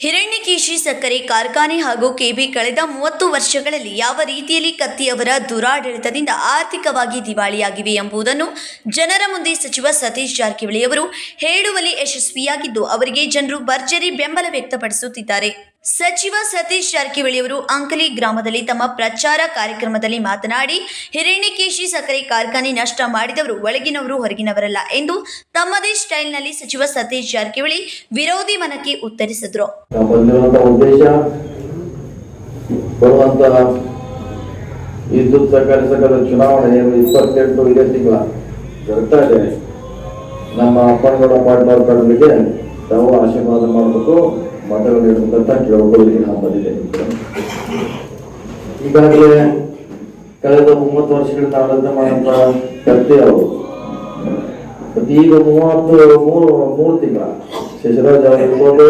ಹಿರಣ್ಯಕೇಶಿ ಸಕ್ಕರೆ ಕಾರ್ಖಾನೆ ಹಾಗೂ ಕೆಬಿ ಕಳೆದ ಮೂವತ್ತು ವರ್ಷಗಳಲ್ಲಿ ಯಾವ ರೀತಿಯಲ್ಲಿ ಕತ್ತಿಯವರ ದುರಾಡಳಿತದಿಂದ ಆರ್ಥಿಕವಾಗಿ ದಿವಾಳಿಯಾಗಿವೆ ಎಂಬುದನ್ನು ಜನರ ಮುಂದೆ ಸಚಿವ ಸತೀಶ್ ಜಾರಕಿಹೊಳಿ ಅವರು ಹೇಳುವಲ್ಲಿ ಯಶಸ್ವಿಯಾಗಿದ್ದು, ಅವರಿಗೆ ಜನರು ಭರ್ಜರಿ ಬೆಂಬಲ ವ್ಯಕ್ತಪಡಿಸುತ್ತಿದ್ದಾರೆ. ಸಚಿವ ಸತೀಶ್ ಜಾರಕಿಹೊಳಿ ಅವರು ಅಂಕಲಿ ಗ್ರಾಮದಲ್ಲಿ ತಮ್ಮ ಪ್ರಚಾರ ಕಾರ್ಯಕ್ರಮದಲ್ಲಿ ಮಾತನಾಡಿ, ಹಿರಣ್ಯಕೇಶಿ ಸಕ್ಕರೆ ಕಾರ್ಖಾನೆ ನಷ್ಟ ಮಾಡಿದವರು ಒಳಗಿನವರು ಹೊರಗಿನವರಲ್ಲ ಎಂದು ತಮ್ಮದೇ ಸ್ಟೈಲ್ನಲ್ಲಿ ಸಚಿವ ಸತೀಶ್ ಜಾರಕಿಹೊಳಿ ವಿರೋಧಿ ಮನಕ್ಕೆ ಉತ್ತರಿಸಿದ್ರು. ವಿದ್ಯುತ್ ಸಹಕಾರಿ ಸಂಘದ ಚುನಾವಣೆ ಇಪ್ಪತ್ತೆಂಟು ನಮ್ಮ ತಾವು ಆಶೀರ್ವಾದ ಮಾಡಬೇಕು. ಕೇಳಬಹುದು ಕೇಳ್ಕೊಳ್ಳಿ ನಾವು ಬಂದಿದ್ದೇನೆ ಈಗಾಗಲೇ ಕಳೆದ ಮೂವತ್ತು ವರ್ಷಗಳಿಂದ ಆಡಳಿತ ಮಾಡುವಂತ ಕರ್ತೆ ಅವರು. ಈಗ ಮೂವತ್ತು, ಮೂರು ಮೂರು ತಿಂಗಳ. ಶಶಿರಾಜ್ ಅವರು ಇರ್ಬೋದು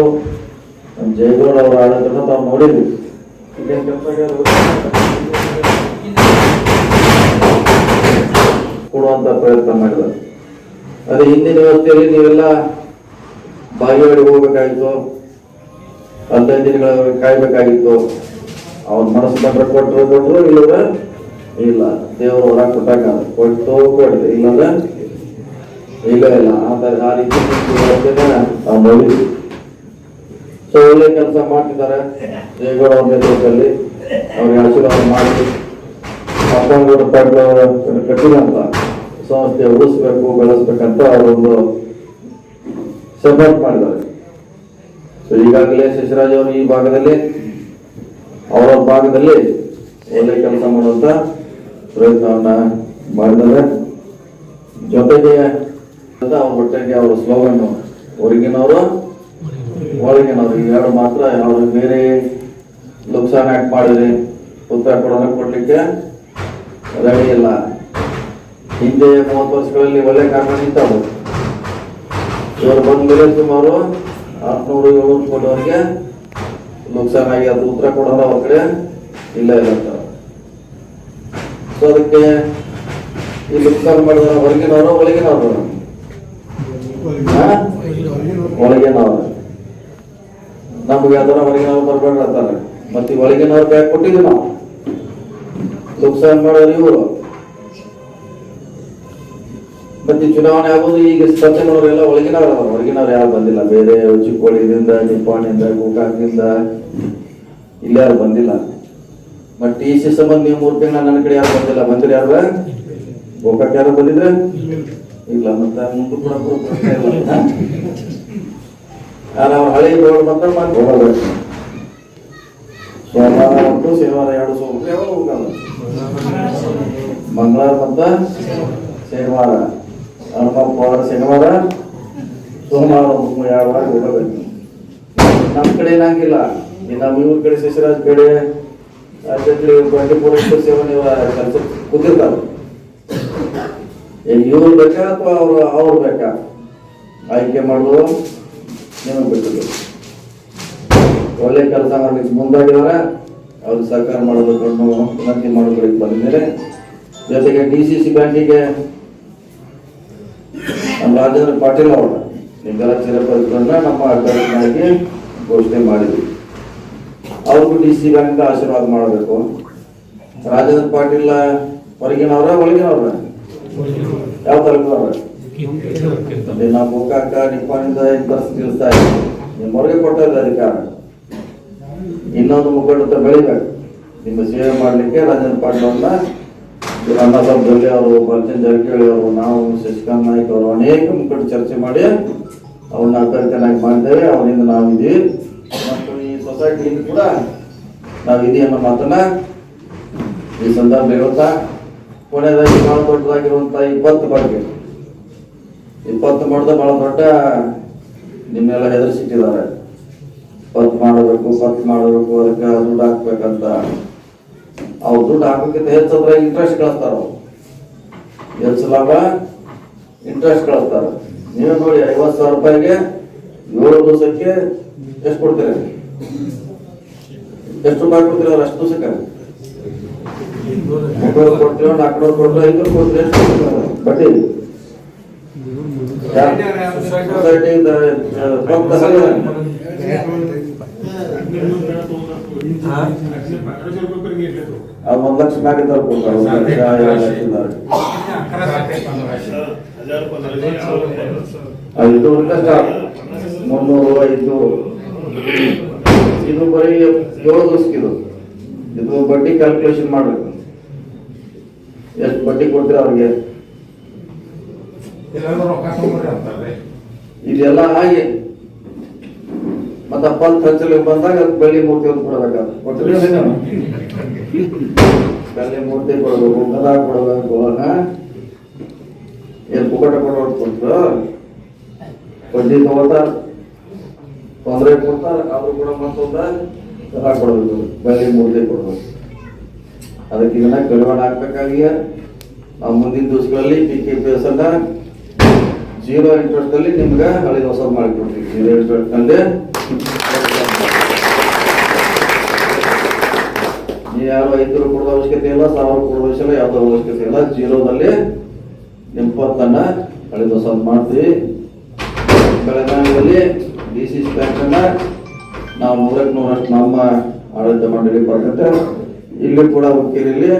ಜಯಗೌಡ ಅವರ ಆಡಳಿತನ ತಾವು ನೋಡಿದ್ವಿ. ಕೊಡುವಂತ ಪ್ರಯತ್ನ ಮಾಡಿದ್ದಾರೆ. ಅದೇ ಹಿಂದಿನ ವ್ಯವಸ್ಥೆಯಲ್ಲಿ ನೀವೆಲ್ಲ ಬಾಗಿಲುಗಳಿಗೆ ಹೋಗ್ಬೇಕಾಗಿತ್ತು. ಹದಿನೈದು ದಿನಗಳ ಕಾಯ್ಬೇಕಾಗಿತ್ತು. ಅವ್ರ ಮನಸ್ಸು ಬಂದ್ರೆ ಕೊಟ್ಟರು ಕೊಟ್ಟರು ಇಲ್ಲದ ಇಲ್ಲ. ದೇವರು ಹೊರ ಕೊಟ್ಟಾಗ ಕೊಟ್ಟು ಕೊಡ್ತೇವೆ ಇಲ್ಲದ ಇಲ್ಲ ಇಲ್ಲ. ಆ ರೀತಿ ನೋಡಿದ್ವಿ. ಸೊ ಒಳ್ಳೆ ಕೆಲಸ ಮಾಡ್ತಿದ್ದಾರೆ. ದೇವೇಗೌಡ ಅವ್ರ ನೇತೃತ್ವದಲ್ಲಿ ಅವ್ರಿಗೆ ಆಶೀರ್ವಾದ ಮಾಡಿ. ಅಪ್ಪನಗೌಡ ಪಾಟೀಲ್ ಕಟ್ಟಿದಂತ ಸಂಸ್ಥೆ ಉಳಿಸ್ಬೇಕು, ಬೆಳೆಸ್ಬೇಕಂತ ಅವರೊಂದು ಸಪೋರ್ಟ್ ಮಾಡಿದ್ದಾರೆ. ಸೊ ಈಗಾಗಲೇ ಶಶಿರಾಜ್ ಅವರು ಈ ಭಾಗದಲ್ಲಿ ಅವರ ಭಾಗದಲ್ಲಿ ಒಳ್ಳೆ ಕೆಲಸ ಮಾಡುವಂತ ಪ್ರಯತ್ನವನ್ನ ಮಾಡಿದ್ದಾರೆ. ಜೊತೆಗೆ ಅವ್ರ ಒಟ್ಟಿಗೆ ಅವರ ಸ್ಲೋಗನ್ ಹೊರಗಿನವರು, ಒಳಗಿನವರು. ಇವೆರಡು ಮಾತ್ರ ಅವರು ಬೇರೆ ಲುಕ್ಸಾನ್ ಆಕ್ಟ್ ಮಾಡಿದ್ರಿ ಉತ್ತರ ಕೊಡೋದಕ್ಕೆ ಕೊಡ್ಲಿಕ್ಕೆ ರೆಡಿ ಇಲ್ಲ. ಹಿಂದೆ ಮೂವತ್ತು ವರ್ಷಗಳಲ್ಲಿ ಒಳ್ಳೆ ಕಾರಣ ಇದ್ದಾವೆ ಇವರು ಬಂದ್ಮೇಲೆ ಸುಮಾರು ಆರ್ನೂರು ಏಳ್ನೂರು ಕೋಟಿವರೆಗೆ ನುಕ್ಸಾನ್ ಆಗಿ ಅದು ಉತ್ತರ ಕೊಡೋಲ್ಲ ಅವ್ರ ಕಡೆ. ಇಲ್ಲ ಇಲ್ಲ ಅಂತ. ಸೊ ಅದಕ್ಕೆ ಈ ನುಕ್ಸಾನ್ ಮಾಡಿದ ಹೊರಗಿನವರು ಒಳಗಿನವರು ಒಳಗಿನವರು ನಮ್ಗೆ ಯಾವ್ದಾರ ಹೊರಗಿನವ್ರು ಬರ್ಬೇಡ್ರಿ ಅಂತಾರೆ. ಮತ್ತೆ ಒಳಗಿನವ್ರ ಬ್ಯಾಗ್ ಕೊಟ್ಟಿದ್ವಿ ನಾವು. ನುಕ್ಸಾನ್ ಮಾಡೋರು ಇವರು. ಮತ್ತೆ ಚುನಾವಣೆ ಆಗೋದು, ಈಗ ಸ್ಪರ್ಧೆಗಳವರೆಲ್ಲ ಒಳಗಿನವ್ರು ಹೊರಗಿನವ್ರು ಯಾರು ಬಂದಿಲ್ಲ. ಬೇರೆ ಚಿಕ್ಕೋಳಿದಿಂದ ನಿಪ್ಪಾಣಿಯಿಂದ, ಗೋಕಾಕ್ನಿಂದ ಇಲ್ಲಿ ಯಾರು ಬಂದಿಲ್ಲ. ಬಟ್ ಟಿ ಸಿ ಸಂಬಂಧ ನೀವು ಮೂರು ತಿಂಗಳ ನನ್ನ ಕಡೆ ಯಾರು ಬಂದಿಲ್ಲ. ಬಂದ್ರೆ ಯಾರು ಗೋಕಾಕ್ ಯಾರು ಬಂದಿದ್ರೆ ಇಲ್ಲ, ಮತ್ತೆ ಮುಂದೆ ಕೂಡ ಹಳೆ ರೋಡ್ ಮಾತ್ರ ಮತ್ತೆ ಹೋಗಬೇಕು ಸೋಮವಾರ ಮತ್ತು ಶನಿವಾರ ಎರಡು ಸೋಮವಾರ. ಮಂಗಳವಾರ ಮತ್ತ ಶನಿವಾರ. ಹನುಮಪ್ಪ ಶನಿವಾರ ಸೋಮವಾರ ಎರಡು ವಾರ ಹೋಗಬೇಕು. ನಮ್ಮ ಕಡೆ ಏನಾಗಿಲ್ಲ ನಮ್ಮ ಇವ್ರ ಕಡೆ ಶಶಿರಾಜ್ ಕಡೆ ಅಧ್ಯಕ್ಷರು ಬಂಡೀಪುರ ಸೇವನೆ ಕೆಲಸ ಕೂತಿರ್ತಾರೆ. ಇವ್ರು ಬೇಕಾ ಅಥವಾ ಅವ್ರು ಅವ್ರು ಬೇಕಾ? ಆಯ್ಕೆ ಮಾಡೋದು ನಿಮಗೆ ಬಿಟ್ಟು ಒಳ್ಳೆ ಕೆಲಸ ಮಾಡ್ಲಿಕ್ಕೆ ಮುಂದಾಗಿದ್ದಾರೆ. ಅವ್ರು ಸಹಕಾರ ಮಾಡಬೇಕು ಅನ್ನೋ ವಿನಂತಿ ಮಾಡೋದಕ್ಕೆ ಬಂದಿದ್ದಾರೆ ಜೊತೆಗೆ ಡಿ ಸಿ ಸಿ ಬ್ಯಾಂಕಿಗೆ ನಮ್ಮ ರಾಜೇಂದ್ರ ಪಾಟೀಲ್ ಅವರು ನಿಮ್ಮೆಲ್ಲ ಚಿರಪರಿಚಯನ್ನ ನಮ್ಮ ಅಧ್ಯಕ್ಷನಾಗಿ ಘೋಷಣೆ ಮಾಡಿದ್ವಿ ಅವ್ರಿಗೂ ಡಿ ಸಿ ಬ್ಯಾಂಕ್ ಆಶೀರ್ವಾದ ಮಾಡಬೇಕು. ರಾಜೇಂದ್ರ ಪಾಟೀಲ್ ಹೊರಗಿನವ್ರ ಒಳಗಿನವ್ರ? ಯಾವ ತರಗಿನವ್ರೆ ನಾವು ಗೋಕಾಕ ನಿಪ್ಪಾಣಿಂದ ಇಂಟ್ರೆಸ್ಟ್ ತಿಳಿಸ್ತಾ ನಿಮ್ಮ ಹೊರಗೆ ಕೊಟ್ಟಿಲ್ಲ ಅಧಿಕಾರ. ಇನ್ನೊಂದು ಮುಖಂಡ ಬೆಳಿಬೇಕು. ನಿಮ್ಮ ಸೇವೆ ಮಾಡಲಿಕ್ಕೆ ರಾಜೇಂದ್ರ ಪಾಟೀಲ್ ಅವ್ರನ್ನ ಇವ್ರು ದೊಡ್ಡಿ ಅವರು ಬಲ್ಚನ್ ಜಾರಕಿಹೊಳಿ ಅವರು, ನಾವು ಶಶಿಕಾಂತ್ ನಾಯ್ಕ ಅವರು ಅನೇಕ ಮುಖಂಡ ಚರ್ಚೆ ಮಾಡಿ ಅವ್ರನ್ನ ಅಭ್ಯರ್ಥಿಯನ್ನಾಗಿ ಮಾಡಿದ್ದೇವೆ, ಅವರಿಂದ ನಾವಿದ್ದೀವಿ ಮತ್ತು ಈ ಸೊಸೈಟಿಯಿಂದ ಕೂಡ ನಾವು ಇದೀ ಅನ್ನೋ ಮಾತನ್ನ ಈ ಸಂದರ್ಭ ಹೇಳುತ್ತಾ ಕೊನೆಯದಾಗಿ ಭಾಳ ದೊಡ್ಡದಾಗಿರುವಂಥ ಇಪ್ಪತ್ತು ಬಗ್ಗೆ ಇಪ್ಪತ್ತು ಮಾಡಿದ ಬಹಳ ದೊಡ್ಡ ನಿಮ್ಮೆಲ್ಲ ಹೆದರ್ಸಿಟ್ಟಿದ್ದಾರೆ. ಇಪ್ಪತ್ತು ಮಾಡಬೇಕು ಇಪ್ಪತ್ತು ಮಾಡಬೇಕು, ಅದಕ್ಕೆ ದುಡ್ಡು ಹಾಕ್ಬೇಕಂತ. ಅವ್ರು ದುಡ್ಡು ಹಾಕೋಕ್ಕಿಂತ ಹೆಚ್ಚಾದ್ರೆ ಇಂಟ್ರೆಸ್ಟ್ ಕಳಿಸ್ತಾರ ಅವ್ರು ಹೆಚ್ಚು ಲಾಭ ಇಂಟ್ರೆಸ್ಟ್ ಕಳಿಸ್ತಾರ ನೀವು ನೋಡಿ ಐವತ್ತು ಸಾವಿರ ರೂಪಾಯಿಗೆ ಏಳು ದಿವಸಕ್ಕೆ ಎಷ್ಟು ಕೊಡ್ತೀರಿ ಎಷ್ಟು ರೂಪಾಯಿ ಕೊಡ್ತೀರಿ ಅವ್ರು ಅಷ್ಟು ದಿವಸಕ್ಕೆ ಮೂರು ಕೊಡ್ತೀವಿ ನಾಲ್ಕುನೂರು ಕೊಡ್ತೀವಿ ಐನೂರು ಕೊಡ್ತೀವಿ ಎಷ್ಟು? ಬಡ್ಡಿ ಸೊಸೈಟಿಯಿಂದ ಒಂದು ಲಕ್ಷ ಮ್ಯಾಗ ಇದ್ದವ್ರು ಕೊಡ್ತಾರೆ. ಒಂದು ಲಕ್ಷ ಎರಡು ಇದ್ದಾರೆ ಮುನ್ನೂರು ಐದುನೂರು ಇದು ಬರೀ ಏಳು ದಿವಸಕ್ಕಿದು. ಇದು ಬಡ್ಡಿ ಕ್ಯಾಲ್ಕುಲೇಷನ್ ಮಾಡ್ಬೇಕು. ಎಷ್ಟು ಬಡ್ಡಿ ಕೊಡ್ತೀರ ಅವ್ರಿಗೆ? ಇದೆಲ್ಲ ಆಗಿ ಮತ್ತೆ ಅಪ್ಪಲ್ ಖರ್ಚಲ್ಲಿ ಬಂದಾಗ ಬೆಳ್ಳಿ ಮೂರ್ತಿ ಒಂದು ಕೊಡಬೇಕಾದ್ರೆ ಬೆಳ್ಳಿ ಮೂರ್ತಿ ಕೊಡಬೇಕು ಗದ ಕೊಡಬೇಕು? ಏನ್ ಪುಕಟ ಕೊಡೋದು ಕೊಡ್ತು? ಬಡ್ಡಿ ತಗೋತಾರ? ತೊಂದರೆ ಕೊಡ್ತಾರ? ಆದ್ರೂ ಕೂಡ ಮತ್ತೊಂದ ಗದ ಕೊಡಬೇಕು ಬೆಳ್ಳಿ ಮೂರ್ತಿ ಕೊಡಬೇಕು. ಅದಕ್ಕೆ ಇದನ್ನ ಕಡಿವಾಣ ಹಾಕ್ಬೇಕಾಗಿಯ? ನಾವು ಮುಂದಿನ ದಿವಸಗಳಲ್ಲಿ ಪಿ ಕೆ ಪಿ ಎಸ್ ಅನ್ನ ಜೀರೋ ಇಂಟ್ರೆಸ್ಟ್ ಅಲ್ಲಿ ನಿಮ್ಗೆ ಹಳೆ ಹೊಸ ಮಾಡಿಕೊಡ್ತೀವಿ. ಜೀರೋ ಇಂಟ್ರೆಸ್ಟ್ನಲ್ಲಿ ನೀವು ಯಾರು ಐದು ಕೂಡ ಅವಶ್ಯಕತೆ ಇಲ್ಲ, ಸಾವಿರ ಕೊಡೋ ಅವಶ್ಯಕ ಯಾವ್ದೋ ಅವಶ್ಯಕತೆ ಇಲ್ಲ. ಜೀರೋದಲ್ಲಿ ಇಪ್ಪತ್ತನ್ನ ಕಳೆದ ಹೊಸ ಮಾಡ್ತೀವಿ. ಬೆಳಗಾವಿಯಲ್ಲಿ ಡಿ ಸಿ ಸಿ ಬ್ಯಾಂಕ್ ಅನ್ನ ನಾವು ನೂರಕ್ಕೆ ನೂರಷ್ಟು ನಮ್ಮ ಆಡಳಿತ ಮಂಡಳಿ ಬರ್ತೈತೆ ಇಲ್ಲಿ ಕೂಡ ಹುಕ್ಕೇರಿಯಲ್ಲಿ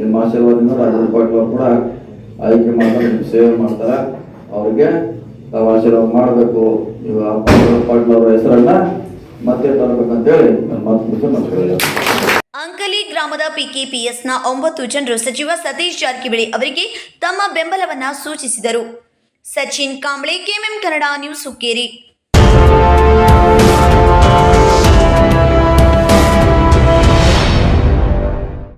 ನಿಮ್ಮ ಆಶೀರ್ವಾದದಿಂದ ರಾಜೇಂದ್ರ ಪಾಟೀಲ್ ಕೂಡ ಆಯ್ಕೆ ಮಾಡ್ತಾರೆ ಸೇವೆ ಮಾಡ್ತಾರೆ. ಅವ್ರಿಗೆ ಆಶೀರ್ವಾದ ಮಾಡಬೇಕು. ನೀವು ಪಾಟೀಲ್ ಅವರ ಹೆಸರನ್ನ ಮತ್ತೆ ತರಬೇಕಂತೇಳಿ ನನ್ನ ಮಾತು ಮುಗಿದು ನಮಸ್ಕಾರ ಅಂಕಲಿ ಗ್ರಾಮದ ಪಿಕೆಪಿಎಸ್ನ ಒಂಬತ್ತು ಜನರು ಸಚಿವ ಸತೀಶ್ ಜಾರಕಿಹೊಳಿ ಅವರಿಗೆ ತಮ್ಮ ಬೆಂಬಲವನ್ನ ಸೂಚಿಸಿದರು. Sachin Kamble, KMM Kannada news Hukkeri.